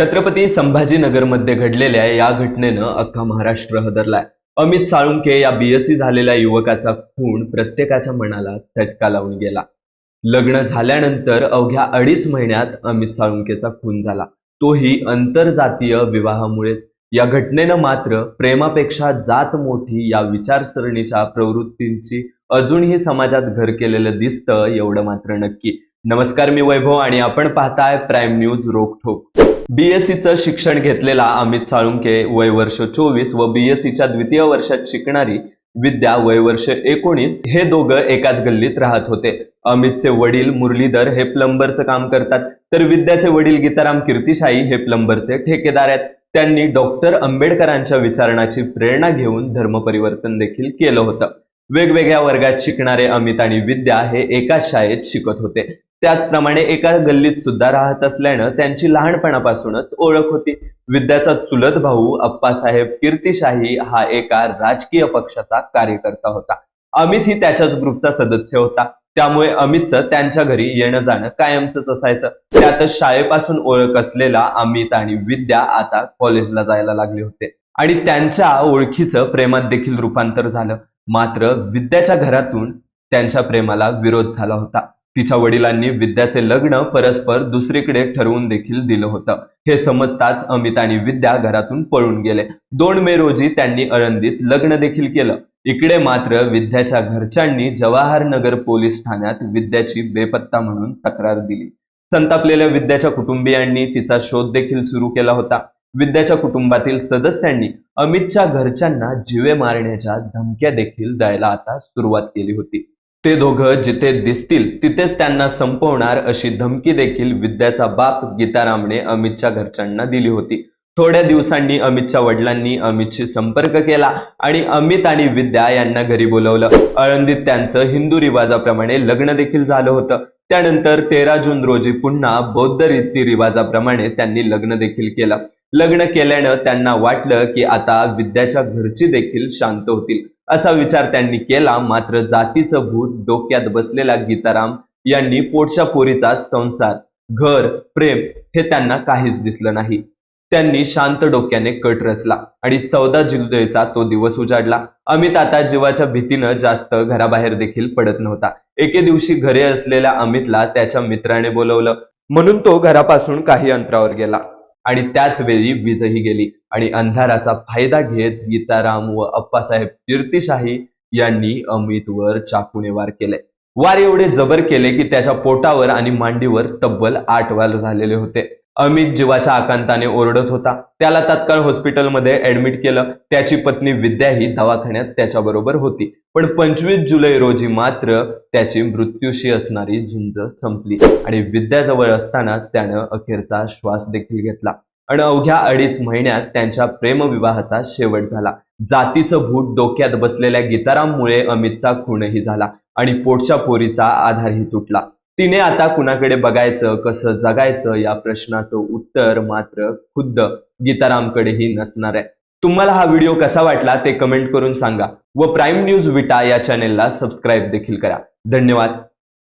छत्रपती संभाजीनगरमध्ये घडलेल्या या घटनेनं अख्खा महाराष्ट्र हदरलाय. अमित साळुंके या बीएससी झालेल्या युवकाचा खून प्रत्येकाच्या मनाला चटका लावून गेला. लग्न झाल्यानंतर अवघ्या अडीच महिन्यात अमित साळुंकेचा खून झाला. तोही आंतरजातीय विवाहामुळेच. या घटनेनं मात्र प्रेमापेक्षा जात मोठी या विचारसरणीच्या प्रवृत्तींची अजूनही समाजात घर केलेलं दिसतं एवढं मात्र नक्की. नमस्कार मी वैभव आणि आपण पाहताय प्राईम न्यूज रोकठोक बीएससीचं शिक्षण घेतलेला अमित साळुंके वय वर्ष चोवीस व बीएससीच्या द्वितीय वर्षात शिकणारी विद्या वय वर्ष एकोणीस हे दोघं एकाच गल्लीत राहत होते. अमितचे वडील मुरलीधर हे प्लंबरचं काम करतात. तर विद्याचे वडील गीताराम कीर्तिशाही हे प्लंबरचे ठेकेदार आहेत. त्यांनी डॉक्टर आंबेडकरांच्या विचारणाची प्रेरणा घेऊन धर्मपरिवर्तन देखील केलं होतं. वेगवेगळ्या वर्गात शिकणारे अमित आणि विद्या हे एकाच शाळेत शिकत होते. त्याचप्रमाणे एका गल्लीत सुद्धा राहत असल्यानं त्यांची लहानपणापासूनच ओळख होती. विद्याचा चुलत भाऊ अप्पासाहेब कीर्तिशाही हा एका राजकीय पक्षाचा कार्यकर्ता होता. अमित ही त्याच्याच ग्रुपचा सदस्य होता. त्यामुळे अमितचं त्यांच्या घरी येणं जाणं कायमच असायचं. त्यातच शाळेपासून ओळख असलेला अमित आणि विद्या आता कॉलेजला जायला लागले होते. आणि त्यांच्या ओळखीचं प्रेमात देखील रूपांतर झालं. मात्र विद्याच्या घरातून त्यांच्या प्रेमाला विरोध झाला होता. तिच्या वडिलांनी विद्याचे लग्न परस्पर दुसरीकडे ठरवून देखील दिलं होतं. हे समजताच अमित आणि विद्या घरातून पळून गेले. दोन मे रोजी त्यांनी अळंदीत लग्न देखील केलं. इकडे मात्र विद्याच्या घरच्यांनी जवाहरनगर पोलीस ठाण्यात विद्याची बेपत्ता म्हणून तक्रार दिली. संतापलेल्या विद्याच्या कुटुंबियांनी तिचा शोध देखील सुरू केला होता. विद्याच्या कुटुंबातील सदस्यांनी अमितच्या घरच्यांना जीवे मारण्याच्या धमक्या देखील द्यायला आता सुरुवात केली होती. ते दोघं जिथे दिसतील तिथेच त्यांना संपवणार अशी धमकी देखील विद्याचा बाप गीतारामने अमितच्या घरच्यांना दिली होती. थोड्या दिवसांनी अमितच्या वडिलांनी अमितशी संपर्क केला आणि अमित आणि विद्या यांना घरी बोलवलं. आळंदीत त्यांचं हिंदू रिवाजाप्रमाणे लग्न देखील झालं होतं. त्यानंतर तेरा जून रोजी पुन्हा बौद्ध रीती रिवाजाप्रमाणे त्यांनी लग्न देखील केलं. लग्न केल्यानं त्यांना वाटलं की आता विद्याच्या घरची देखील शांत होतील. असा विचार त्यांनी केला. मात्र जातीचं भूत डोक्यात बसलेला गीताराम यांनी पोटच्या पोरीचा संसार घर प्रेम हे त्यांना काहीच दिसलं नाही. त्यांनी शांत डोक्याने कट रचला आणि चौदा जुलैचा तो दिवस उजाडला. अमित आता जीवाच्या भीतीनं जास्त घराबाहेर देखील पडत नव्हता. एके दिवशी घरी असलेल्या अमितला त्याच्या मित्राने बोलवलं. म्हणून तो घरापासून काही अंतरावर गेला आणि त्याच वेळी वीजही गेली. आणि अंधाराचा फायदा घेत गीताराम व अप्पासाहेब कीर्तिशाही यांनी अमितवर चाकूने वार केले. वार एवढे जबर केले की त्याच्या पोटावर आणि मांडीवर तब्बल आठ वार झालेले होते. अमित जीवाच्या आकांताने ओरडत होता. त्याला तात्काळ हॉस्पिटलमध्ये ऍडमिट केलं. त्याची पत्नी विद्या ही दवाखान्यात त्याच्याबरोबर होती. पण पंचवीस जुलै रोजी मात्र त्याची मृत्यूशी असणारी झुंज संपली आणि विद्याजवळ असतानाच त्यानं अखेरचा श्वास देखील घेतला. आणि अवघ्या अडीच महिन्यात त्यांच्या प्रेमविवाहाचा शेवट झाला. जातीचं भूत डोक्यात बसलेल्या गीताराममुळे अमितचा खूनही झाला आणि पोटच्या पोरीचा आधारही तुटला. तिने आता कुणाकडे बघायचं कसं जगायचं या प्रश्नाचं उत्तर मात्र खुद्द गीतारामकडेही नसणार आहे. तुम्हाला हा व्हिडिओ कसा वाटला ते कमेंट करून सांगा व प्राईम न्यूज विटा या चॅनेलला सबस्क्राईब देखील करा. धन्यवाद.